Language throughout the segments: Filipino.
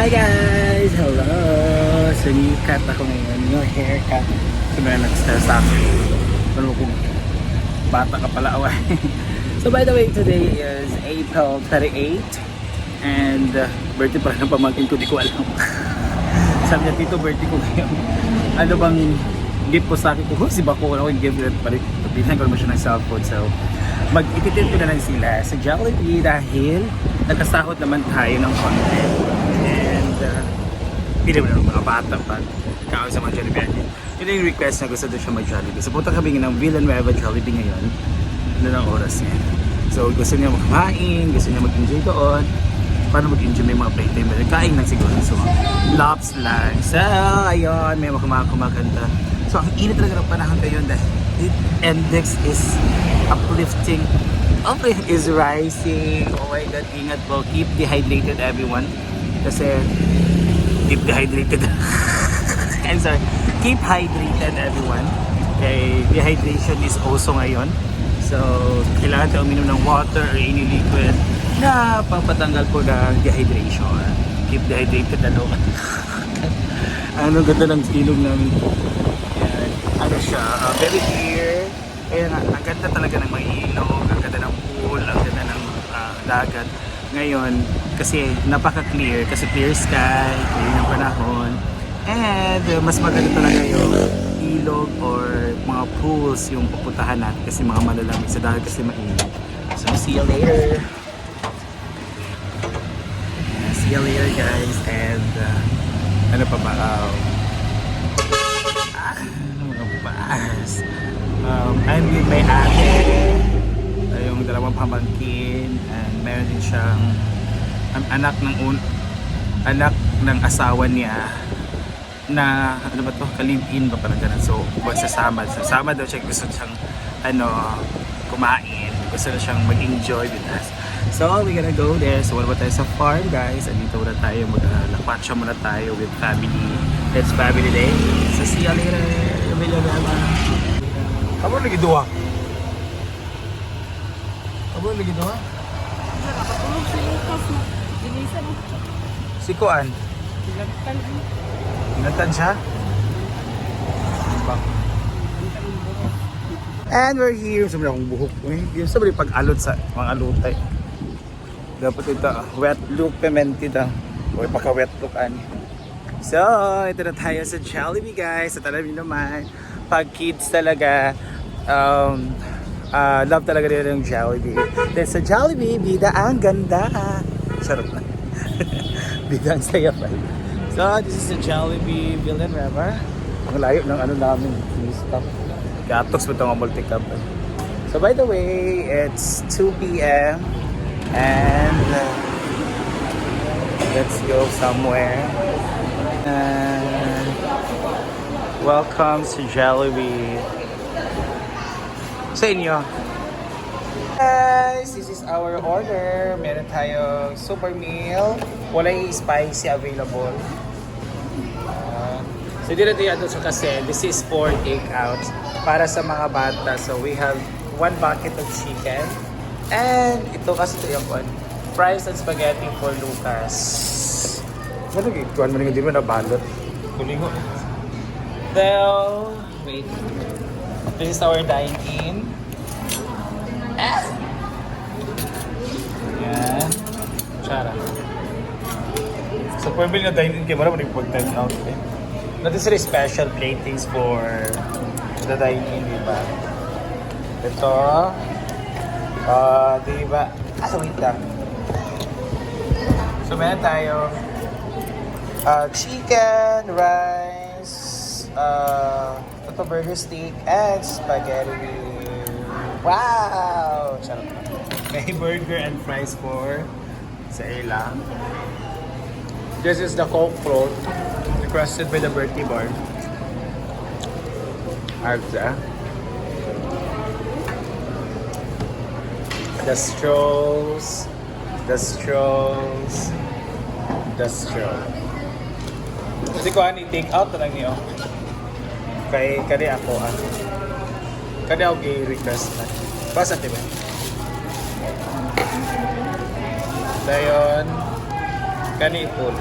Hi guys! Hello! So, cut ako ngayon. Yung haircut. So, may nag-stress akin. Ano kung bata ka pala away. so, by the way, today is April 38. And uh, birthday pa rin ng pamangkin ko, di ko alam. Sabi niya, Tito, birthday ko ngayon. Ano bang gift po sa akin ko? Si Bako, ano yung gift pa rin. Bilang ko naman siya ng cellphone. So, mag-ititin ko na lang sila sa Jollibee dahil nagkasahod naman tayo ng content. Pili mo na mga bata pa. Kao sa mga Jollibee. Yun yung request na gusto doon siya mag-Jollibee. So, punta kami ng Villanueva Jollibee ngayon. Ano ng oras niya. So, gusto niya kumain, gusto niya mag-enjoy doon. Paano mag-enjoy may mga playtime? Kain lang siguro. So, lops lang. So, ayun, may mga kumaka- kumakanta. So, ang init talaga ng panahon ngayon dahil the index is uplifting. Okay, is rising. Oh my God, ingat po. Keep dehydrated everyone. Kasi, keep dehydrated. I'm sorry. Keep hydrated everyone. Okay, dehydration is also ngayon. So, kailangan tayo uminom ng water or any liquid na pampatanggal po ng dehydration. Keep dehydrated ano. ano ganda ng ilog namin. Yan. Ano siya, uh, very clear. Ayan, ang ganda talaga ng mga ilog, ang ganda ng pool, ang ganda ng ah, dagat. Ngayon, kasi napaka-clear, kasi clear sky, clear ng panahon. And uh, mas maganda talaga yung ilog or mga pools yung pupuntahan natin kasi mga malalamig sa dagat kasi mainit. So, see you later! See you later guys and uh, ano pa ba? Um, ah, ano mga bus? Um, I'm with my ate, yung dalawang pamangkin and meron din siyang um, anak ng un anak ng asawa niya na ano ba to? Kalibin ba parang ganun? So buwan sa sama sa sama daw siya. Gusto siyang ano kumain. Gusto na siyang mag-enjoy with us so we're gonna go there. So wala ba tayo sa farm guys? Andito muna tayo. Maglakwatsya muna tayo with family. It's family day. So see you later. Villanova Abo lagi dua Abo lagi dua Nakatulog si Lucas na. Mo. Si Kuan. Inatan siya And we're here. Sabi akong buhok. Eh, sabi pag alot sa mga alutay. Dapat ito, ah, wet look pimented ah. O paka-wet look ani. So, ito na tayo sa Jollibee guys. At alam niyo naman, pag kids talaga, um, ah, love talaga nila yung Jollibee. Then sa Jollibee, bida ang ganda. Charot na. bida ang saya pa. So, this is the Jollibee Villanueva. Ang layo ng ano namin, stop. Gatos mo itong multi-cup. eh. So, by the way, it's 2 p.m. And uh, let's go somewhere. And welcome to Jollibee. Sa inyo. Guys, this is our order. Meron tayong super meal. Wala yung spicy available. Uh, so dito tayo sa kasi this is for takeout para sa mga bata. So we have one bucket of chicken. And ito kasi ito yung one, fries and spaghetti for Lucas. Ano gituan mo nga di mo nabalot? Kulingo. Well, wait. This is our dine-in. Yan. Chara. So, bill na dine-in kayo, marami rin pag-dine out eh. Not necessarily special platings for the dine-in, di ba? Ito. Ah, di ba? Ah, wait lang. So, meron tayo uh, chicken, rice, uh, ito burger steak, and spaghetti. Wow! Charot na. May burger and fries for sa Ela. This is the Coke float requested by the birthday bar. Arza. The strolls. The strolls. The strolls. Kasi ko ani take out na lang niyo. Kay kani ako ah. Kani ako i-request na. Basta diba? Dayon. Kani ipon.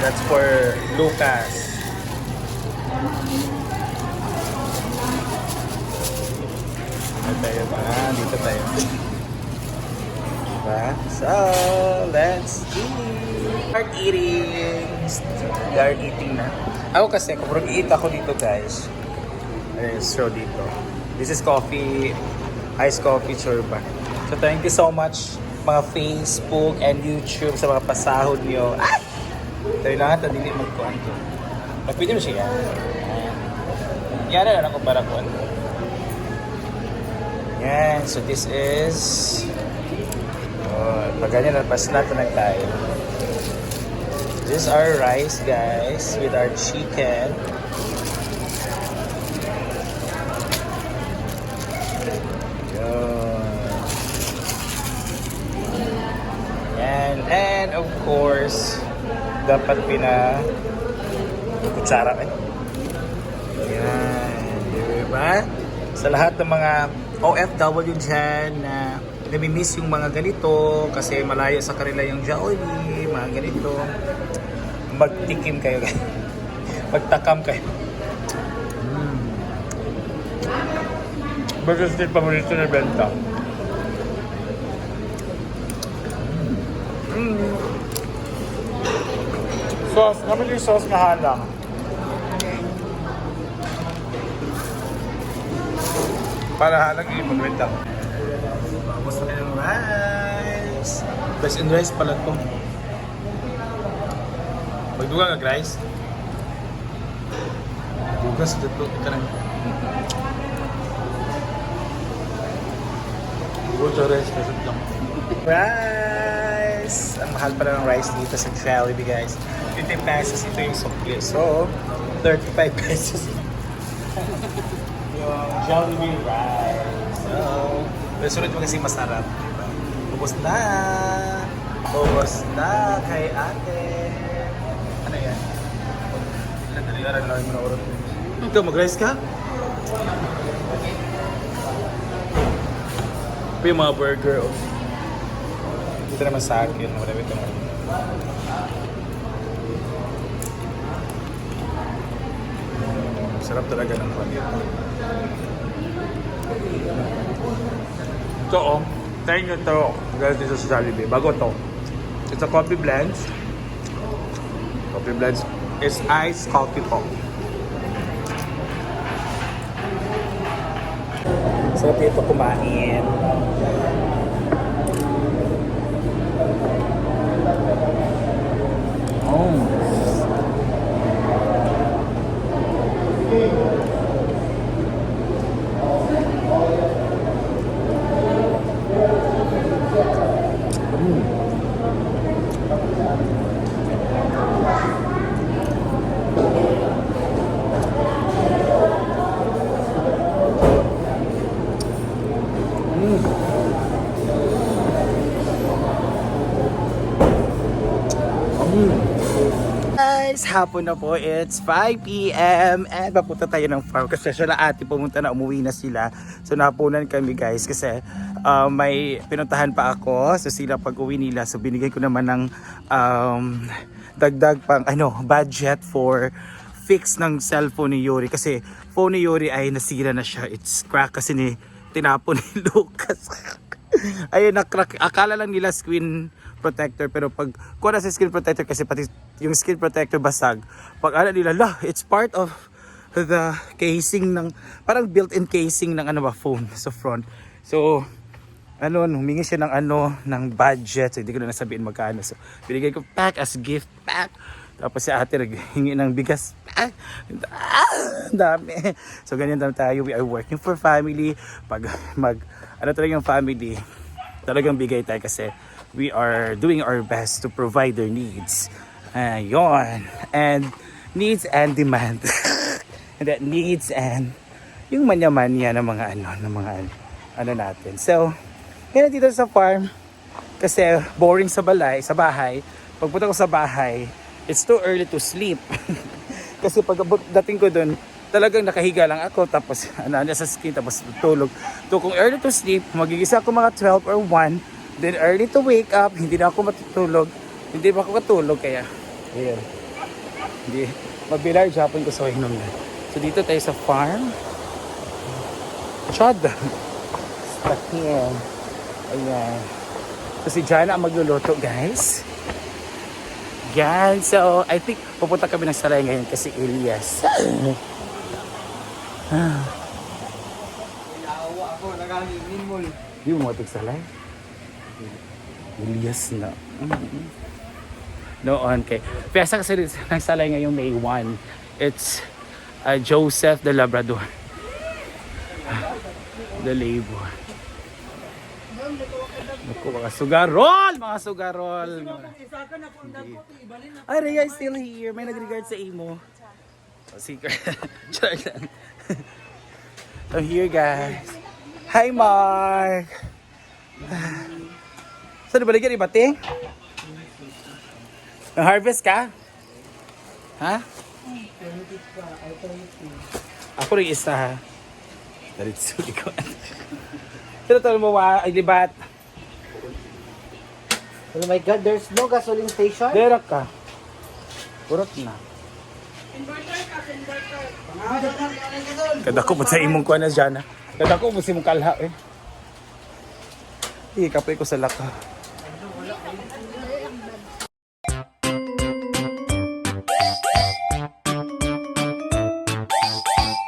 That's for Lucas. Dito tayo ba? Dito tayo. Diba? So, let's eat. Start eating. Start eating na. Ako kasi, kung eat ako dito guys. Ayun, show dito. This is coffee, iced coffee churba. So thank you so much mga Facebook and YouTube sa mga pasahod niyo. Ay! Tayo na ata, dili magkuhan to. Pagpili mo siya. Yan na lang ako para. Yan, so this is... Oh, pag ganyan na, pas natin na tayo. This is our rice, guys, with our chicken. Yun. Yan. And of course, dapat pina kutsara eh. Yan. Diba? Sa lahat ng mga OFW dyan na namimiss yung mga ganito kasi malayo sa kanila yung Jollibee, mga ganito. Magtikim kayo guys. Magtakam kayo. Mm. Burger Street paborito na benta. Sauce, naman yung sauce na halang. Para halang yung pagbenta. Tapos na yung rice. Rice and rice pala to. Magduga ka rice. Bugas dito. Ito na. Buto rice kasi lang. Rice! Ang mahal pala ng rice dito sa Jollibee guys. 50 pesos ito yung sukli. So, 35 pesos yung Jollibee rice. So, sunod mo kasi masarap. Diba? Ubus na! Ubus na kay ate. Ano yan? Dali-dali lang mo na urot. Ito, mag-rice ka? Ito yung mga burger. Oh. Dito naman sa akin. Wala ito Sarap talaga ng panito. Ito oh, try nyo to guys dito sa Jollibee. Bago to. It's a coffee blend. Coffee blend is iced coffee po. Sarap dito kumain. Oh. Guys, hapon na po. It's 5pm and papunta tayo ng farm kasi siya na ate pumunta na umuwi na sila. So napunan kami guys kasi uh, may pinuntahan pa ako. So sila pag uwi nila. So binigay ko naman ng um, dagdag pang ano, budget for fix ng cellphone ni Yuri kasi phone ni Yuri ay nasira na siya. It's crack kasi ni tinapon ni Lucas. Ayun, na-crack. Akala lang nila screen protector pero pag kuha sa screen protector kasi pati yung screen protector basag pag ala nila lah it's part of the casing ng parang built-in casing ng ano ba phone sa front. So ano humingi siya ng ano ng budget. So hindi ko na nasabihin magkano. So binigay ko pack as gift pack. Tapos si ate naghingi ng bigas ah, dami. So ganyan lang tayo. We are working for family. Pag mag ano talaga yung family talagang bigay tayo kasi we are doing our best to provide their needs. Ayun. And needs and demand. and that needs and yung manya-manya ng mga ano, ng mga ano, natin. So, yan dito sa farm. Kasi boring sa balay, sa bahay. Pagpunta ko sa bahay, it's too early to sleep. kasi pag dating ko dun, talagang nakahiga lang ako tapos ano ano sa skin tapos tulog. So kung early to sleep, magigisa ako mga 12 or 1. Then early to wake up, hindi na ako matutulog. Hindi pa ako katulog kaya. Ayan. Hindi. Magbilar Japon ko sa hinom na. So dito tayo sa farm. Chad. Stuck here. Ayan. So si Jana ang magluluto guys. Yan. So I think pupunta kami ng Saray ngayon kasi Elias. Naawa ako, nagangin mo. Di mo matag Elias na. Mm-hmm. Noon kay. Piyasa kasi ng Salay ngayong May 1. It's uh, Joseph the Labrador. the labor. Naku, mga sugarol! Mga sugarol! Ay, Rhea is still here. May nag-regard sa imo. Oh, secret. Char lang. I'm here, guys. Hi, Mark! Saan ba nagyan ibate? Nang-harvest ka? Ha? Ako rin isa ha. Daritsu, ko. Tol mo wa? Ay, libat. Oh my God, there's no gasoline station? Derak ka. Kurot na. Kada ko mo sa imong kuha na dyan ha. Kada ko mo sa imong kalha eh. Hindi, kapoy ko sa laka.